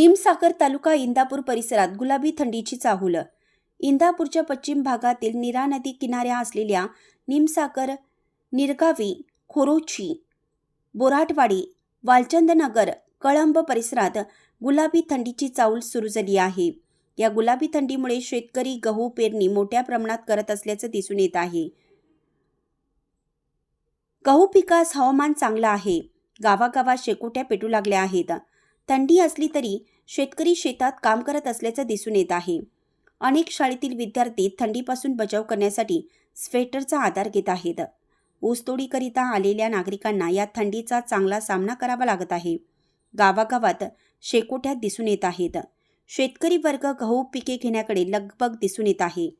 निमसागर तालुका इंदापूर परिसरात गुलाबी थंडीची चाहूल. इंदापूरच्या पश्चिम भागातील निरा नदी किनाऱ्या असलेल्या निमसागर निरगावी खोरोची बोराटवाडी वालचंदनगर कळंब परिसरात गुलाबी थंडीची चाऊल सुरू झाली आहे. या गुलाबी थंडीमुळे शेतकरी गहू पेरणी मोठ्या प्रमाणात करत असल्याचं दिसून येत आहे. गहू पिकास हवामान चांगलं आहे. गावागावात शेकोट्या पेटू लागल्या आहेत. थंडी असली तरी शेतकरी शेतात काम करत असल्याचं दिसून येत आहे. अनेक शाळेतील विद्यार्थी थंडीपासून बचाव करण्यासाठी स्वेटरचा आधार घेत आहेत. ऊसतोडीकरिता आलेल्या नागरिकांना या थंडीचा चांगला सामना करावा लागत आहे. गावागावात शेकोट्यात दिसून येत आहेत. शेतकरी वर्ग गहू पिके घेण्याकडे लगबग दिसून येत आहे.